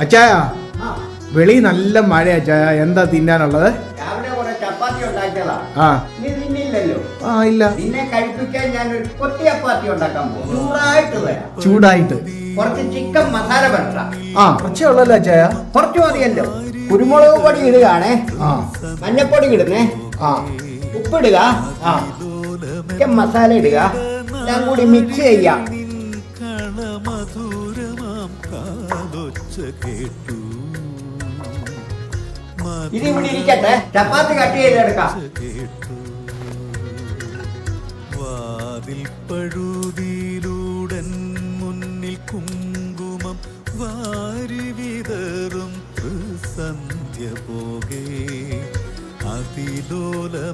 അച്ചായ വെളി നല്ല മഴ അച്ചായ. എന്താ തിന്നാനുള്ളത്? ആ. ആ ഇല്ല. നിന്നെ കഴിപ്പിക്കാൻ ഞാൻ ഒരു കൊട്ടി ഉണ്ടാക്കാൻ പോകും ചൂടായിട്ട് ചൂടായിട്ട്. കുറച്ച് ചിക്കൻ മസാല പരട്ടാം ആ. കുറച്ചേ ഉള്ളല്ലോ അച്ചായ? കുറച്ച് മതിയല്ലോ. കുരുമുളക് പൊടി ഇടുകയാണേ. ആ. മഞ്ഞപ്പൊടി ഇടുന്നേ. ആ. ഉപ്പിടുക. ആ. ചിക്കൻ മസാല ഇടുക. എല്ലാം കൂടി മിക്സ് ചെയ്യാം. കേട്ടു. ഇത് ഇവിടെ ഇരിക്കട്ടെ. ചപ്പാത്തി കട്ട് ചെയ്തെടുക്കാം കേട്ടു. വാതിൽ പഴുതിയിലൂടൻ മുന്നിൽ കുങ്കുമം വാരി വിതറും. സന്ധ്യ പോകേ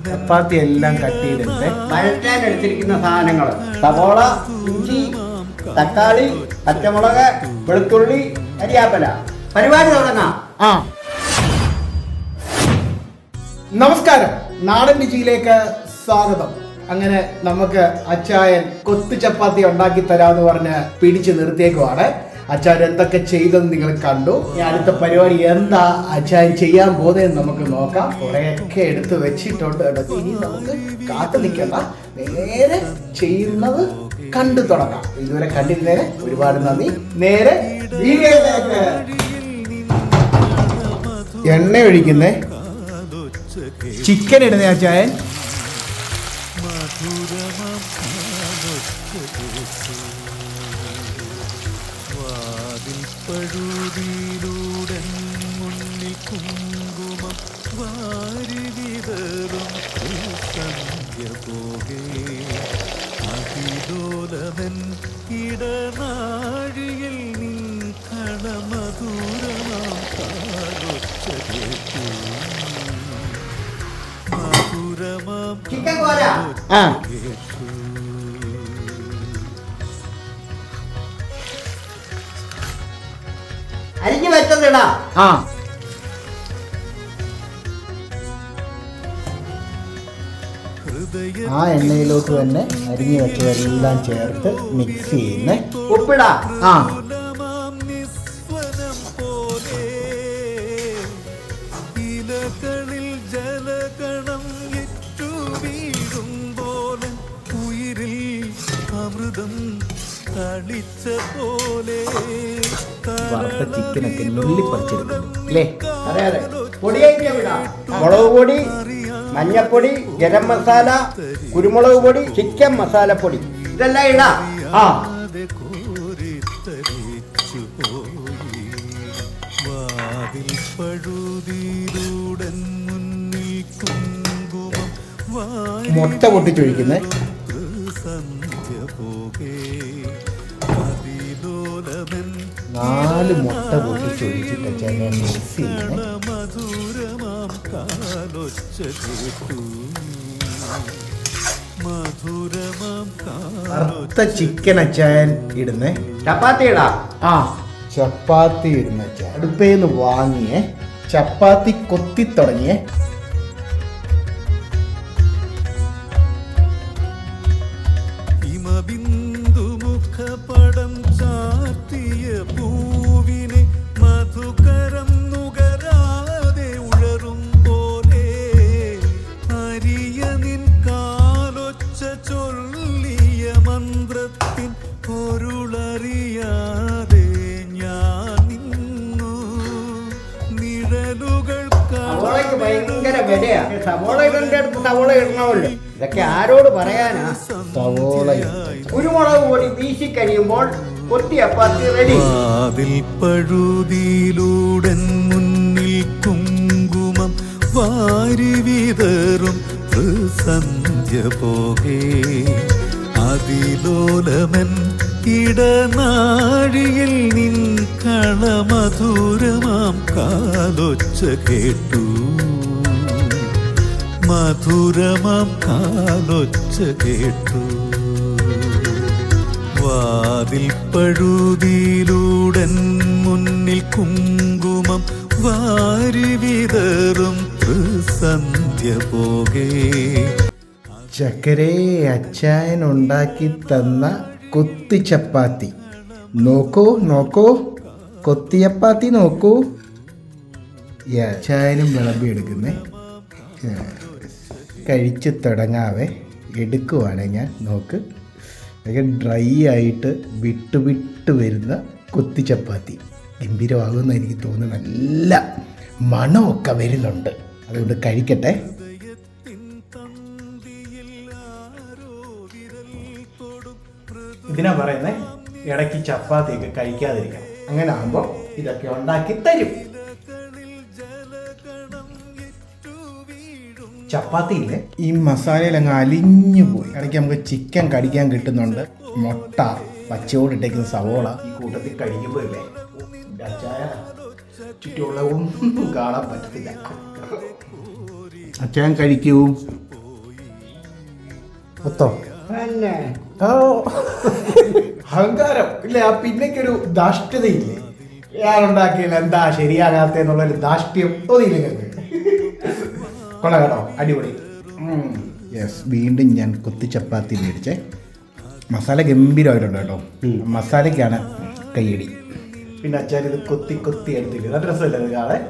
ചപ്പാത്തി എല്ലാം കട്ട് ചെയ്തെടുത്തേ വഴറ്റാൻ എടുത്തിരിക്കുന്ന സാധനങ്ങൾ. സവോള ഇഞ്ചി തക്കാളി പച്ചമുളക് വെളുത്തുള്ളി കരിയാപ്പല പരിപാടി തുടങ്ങാം. ആ. നമസ്കാരം. നാടൻ രുചിയിലേക്ക് സ്വാഗതം. അങ്ങനെ നമുക്ക് അച്ചായൻ കൊത്തു ചപ്പാത്തി ഉണ്ടാക്കി തരാന്ന് പറഞ്ഞ് പിടിച്ചു നിർത്തിയേക്കുവാണ്. അച്ചായൻ എന്തൊക്കെ ചെയ്തെന്ന് നിങ്ങൾ കണ്ടു. ഇനി അടുത്ത പരിപാടി എന്താ ആചാര്യ ചെയ്യാൻ പോകുന്നതെന്ന് നമുക്ക് നോക്കാം. കുറെയൊക്കെ എടുത്ത് വെച്ചിട്ടുണ്ട് കേട്ടോ. ഇനി നമുക്ക് കാത്തു നിൽക്കണ്ട. നേരെ ചെയ്യുന്നത് കണ്ടു തുടങ്ങാം. ഇതുവരെ കണ്ടിരുന്നതിന് ഒരുപാട് നന്ദി. നേരെ എണ്ണ ഒഴിക്കുന്നേ. ചിക്കൻ ഇടുന്ന അച്ചായൻ മധുരമാം വാതിൽ മുന്നിൽ കുങ്കുമം വാരി വിതറും സന്ധ്യ പോകെ. അതിലോലമൻ ഇടനാഴിയിൽ നീ മധുരമാ കാലൊച്ച കേട്ടു. മധുരമാം ആ. എണ്ണയിലോട്ട് തന്നെ അരിഞ്ഞു വെച്ചതെല്ലാം ചേർത്ത് മിക്സ് ചെയ്യുന്നേ. ഉപ്പിട. ആ. മൂലമാം നിസ്വനം പോലെ ഇലകളിൽ ജലകണം ഏറ്റു വീഴും പോലെ ഉയിരിൽ അമൃതം തളിച്ച പോലെ വറുത്ത ചിക്കനൊക്കെ നുള്ളിപ്പറിച്ചെടുക്കുന്നു അല്ലേ? അതെ അതെ. പൊടിയൊക്കെ വിടാം. മുളക് പൊടി മഞ്ഞപ്പൊടി ഗരം മസാല കുരുമുളക് പൊടി ചിക്കൻ മസാലപ്പൊടി. ഇതെല്ലാം ഇടാ. ആ. വാതിൽ മുന്നിൽ കുങ്കുമം മുട്ട പൊട്ടിച്ചൊഴിക്കുന്നേ. നാല് മുട്ട കൂട്ടി മിക്സ് കേട്ടു മധുരമാം വറുത്ത ചിക്കൻ അച്ചായൻ ഇടുന്നേ. ചപ്പാത്തി ഇടാ. ആ. ചപ്പാത്തി ഇടുന്ന അച്ചായൻ അടുപ്പേന്ന് വാങ്ങിയേ ചപ്പാത്തി കൊത്തി തുടങ്ങിയേ. സവോളയ്ക്ക് ഭയങ്കര വിലയാ. സവോളയുടെ അടുത്ത് സവോള ഇടണമല്ലോ. ഇതൊക്കെ ആരോട് പറയാനാ? സവോള കുരുമുളക് പൊടി വീശി കഴിയുമ്പോൾ കൊത്തി ചപ്പാത്തി റെഡി. വാതിൽ പഴുതിയിലൂടൻ മുന്നിൽ കുങ്കുമം വാരി വിതറും സന്ധ്യ പോകേ. അതിലോലമൻ ഇടനാഴിയിൽ നിൻ കളമധുരമാം കാലൊച്ച കേട്ടു. മധുരമാം കാലൊച്ച കേട്ടു. വാതിൽ പഴുതിയിലൂടൻ മുന്നിൽ കുങ്കുമം വാരി വിതറും സന്ധ്യ പോകേ. ചക്കരേ അച്ചായൻ ഉണ്ടാക്കി തന്ന കൊത്തി ചപ്പാത്തി. നോക്കൂ നോക്കൂ. കൊത്തിയപ്പാത്തി നോക്കൂ. ചായനും വിളമ്പി എടുക്കുന്നേ. കഴിച്ച് തുടങ്ങാവേ. എടുക്കുവാണേ ഞാൻ നോക്ക്. അതൊക്കെ ഡ്രൈ ആയിട്ട് വിട്ട് വിട്ട് വരുന്ന കൊത്തി ചപ്പാത്തി. ഗംഭീരമാകുമെന്ന് എനിക്ക് തോന്നുന്നു. നല്ല മണമൊക്കെ വരുന്നുണ്ട്. അതുകൊണ്ട് കഴിക്കട്ടെ. ഇതിനാ പറയുന്നത് ഇടയ്ക്ക് ചപ്പാത്തിയൊക്കെ കഴിക്കാതിരിക്കണം. അങ്ങനെ ആകുമ്പോൾ ഇതൊക്കെ ഉണ്ടാക്കി തരും. ചപ്പാത്തിയില്ലേ? ഈ മസാലയിൽ അങ്ങ് അലിഞ്ഞു പോയി. ഇടയ്ക്ക് നമുക്ക് ചിക്കൻ കടിക്കാൻ കിട്ടുന്നുണ്ട്. മുട്ട പച്ചയോടിട്ടേക്കുന്ന സവോള. ഈ കൂട്ടത്തിൽ കഴിക്കുമ്പോൾ ഇല്ലേ? അച്ചായ ചുറ്റുമുള്ള ഒന്നും കാണാൻ പറ്റത്തില്ല. അച്ഛൻ കഴിക്കൂ. ഒത്തോ പിന്നെ ഓ. അഹങ്കാരം. ഇല്ല ആ പിന്നേക്കൊരു ദാഷ്ട്യതയില്ലേ ഞാനുണ്ടാക്കിയില്ല എന്താ ശരിയാകാത്ത എന്നുള്ളൊരു ദാഷ്ട്യം തോന്നിയില്ല നിങ്ങൾക്ക് കൊള്ളാം കേട്ടോ അടിപൊളി. യെസ് വീണ്ടും ഞാൻ കൊത്തി ചപ്പാത്തി മേടിച്ചേ. മസാല ഗംഭീരമായിട്ടുണ്ട് കേട്ടോ. മസാലയ്ക്കാണ് കയ്യടി. പിന്നെ അച്ചാൻ ഇത് കൊത്തി കൊത്തി എടുത്തില്ല നല്ല രസമല്ല ഇത് കാണാൻ?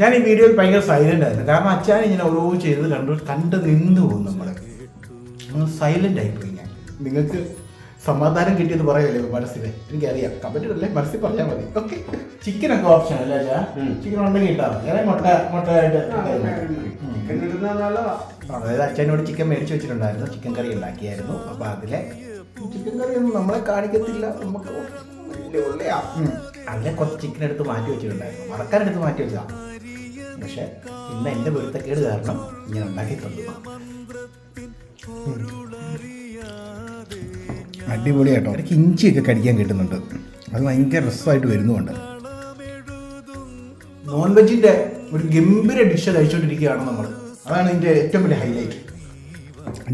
ഞാൻ ഈ വീഡിയോയിൽ ഭയങ്കര സൈലന്റ് ആയിരുന്നു. കാരണം അച്ചാരി ഇങ്ങനെ ഓരോ ചെയ്തത് കണ്ടു കണ്ട് നിന്ന് പോകും നമ്മൾ സൈലന്റ് ആയിപ്പോയി ഞാൻ. നിങ്ങൾക്ക് സമാധാനം കിട്ടിയത് പറയല്ലേ മനസ്സിൽ എനിക്കറിയാം. കമന്റ് അല്ലേ മനസ്സിൽ പറഞ്ഞാൽ മതി. ഓക്കെ ചിക്കൻ ഒക്കെ ഓപ്ഷൻ അല്ലേ ചിക്കൻ ഉണ്ടെങ്കിൽ ഇട്ടാ? മതി മുട്ട മുട്ടയായിട്ട് അതായത് അച്ഛനോട് ചിക്കൻ മേടിച്ച് വെച്ചിട്ടുണ്ടായിരുന്നു. ചിക്കൻ കറി ഉണ്ടാക്കിയായിരുന്നു. അപ്പൊ അതിലെ ചിക്കൻ കറി ഒന്നും നമ്മളെ കാണിക്കത്തില്ല. നമുക്ക് ഉള്ളയാ. അതിലെ കുറച്ച് ചിക്കൻ എടുത്ത് മാറ്റി വെച്ചിട്ടുണ്ടായിരുന്നു. മറക്കാൻ എടുത്ത് മാറ്റി വെച്ചാ പക്ഷെ ഇന്ന് എന്റെ പൊരുത്തക്കേട് കാരണം ഇങ്ങനെ ഉണ്ടാക്കി തന്നു. അടിപൊളിയാട്ടോ ഇടയ്ക്ക് ഇഞ്ചിയൊക്കെ കടിക്കാൻ കിട്ടുന്നുണ്ട്. അത് ഭയങ്കര രസമായിട്ട് വരുന്നുണ്ട്. നോൺ വെജിന്റെ ഒരു ഗംഭീര ഡിഷ് കഴിച്ചുകൊണ്ടിരിക്കുകയാണ് നമ്മൾ അതാണ് ഇതിന്റെ ഏറ്റവും വലിയ ഹൈലൈറ്റ്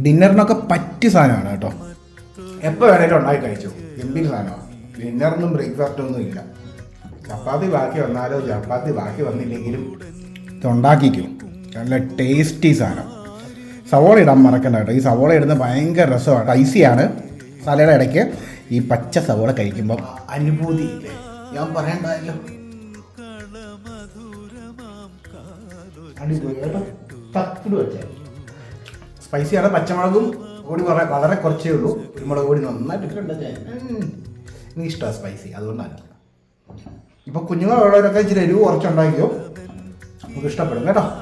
ഡിന്നറിനൊക്കെ പറ്റിയ സാധനമാണ് കേട്ടോ. എപ്പോൾ വേണേലും ഉണ്ടാക്കി കഴിച്ചു. ഗംഭീര സാധനമാണ് ഡിന്നറിനും ബ്രേക്ക്ഫാസ്റ്റ് ഒന്നും ഇല്ല. ചപ്പാത്തി ബാക്കി വന്നാലോ? ചപ്പാത്തി ബാക്കി വന്നില്ലെങ്കിലും ഇത് ഉണ്ടാക്കിക്കും നല്ല ടേസ്റ്റി സാധനം. സവോള ഇടാൻ മറക്കണ്ട കേട്ടോ. ഈ സവോള ഇടുന്നത് ഭയങ്കര രസമാണ്. സ്പൈസിയാണ്. സലയുടെ ഇടയ്ക്ക് ഈ പച്ച സവോള കഴിക്കുമ്പോൾ അനുഭൂതി ഞാൻ പറയണ്ടല്ലോ സ്പൈസിയാണ്. പച്ചമുളകും കൂടി വളരെ വളരെ കുറച്ചേ ഉള്ളൂ. കുരുമുളക് കൂടി നന്നായിട്ട് എനിക്ക് ഇഷ്ടമാണ് സ്പൈസി. അതുകൊണ്ടാണ്. ഇപ്പൊ കുഞ്ഞുങ്ങളുള്ളവരൊക്കെ ഇച്ചിരി എരിവ് കുറച്ചുണ്ടാക്കിയോ നമുക്ക് ഇഷ്ടപ്പെടും കേട്ടോ.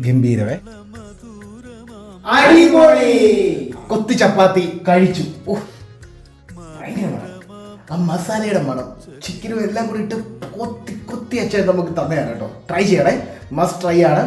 ഗംഭീരവേ. അടിപൊളി. കൊത്തി ചപ്പാത്തി കഴിച്ചു. ആ മസാലയുടെ മണം. ചിക്കനും എല്ലാം കൂടി ഇട്ട് കൊത്തി കൊത്തി അച്ഛൻ നമുക്ക് തന്നെയാണ് കേട്ടോ. ട്രൈ ചെയ്യണേ. മസ്റ്റ് ട്രൈ ആണ്.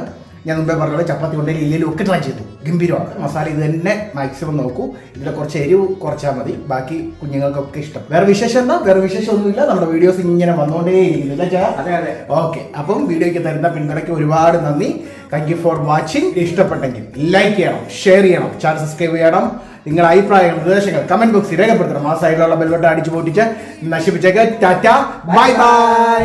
ഞാൻ മുമ്പേ പറഞ്ഞ ചപ്പാത്തി കൊണ്ടെങ്കിൽ ഇല്ലെങ്കിലും ഒക്കെ ട്രൈ ചെയ്തു. ഗംഭീരമാണ്. മസാല ഇത് തന്നെ മാക്സിമം നോക്കൂ. ഇതിൽ കുറച്ച് എരിവ് കുറച്ചാൽ മതി. ബാക്കി കുഞ്ഞുങ്ങൾക്കൊക്കെ ഇഷ്ടം. വേറെ വിശേഷം എന്താ? വേറെ വിശേഷം ഒന്നുമില്ല. നമ്മുടെ വീഡിയോസ് ഇങ്ങനെ വന്നുകൊണ്ടേ ഇരിക്കുന്നില്ല അതെ അതെ. ഓക്കെ അപ്പം വീഡിയോയ്ക്ക് തരുന്ന പിന്തുണയ്ക്ക് ഒരുപാട് നന്ദി. താങ്ക് യു ഫോർ വാച്ചിങ് ഇഷ്ടപ്പെട്ടെങ്കിൽ ലൈക്ക് ചെയ്യണം ഷെയർ ചെയ്യണം ചാനൽ സബ്സ്ക്രൈബ് ചെയ്യണം. നിങ്ങളുടെ അഭിപ്രായങ്ങൾ നിർദ്ദേശങ്ങൾ കമന്റ് ബോക്സിൽ രേഖപ്പെടുത്തണം. ആ സൈഡിലുള്ള ബെൽബട്ടൺ അടിച്ചു പൊട്ടിച്ച് നശിപ്പിച്ചേക്ക്. ടാറ്റ. Bye bye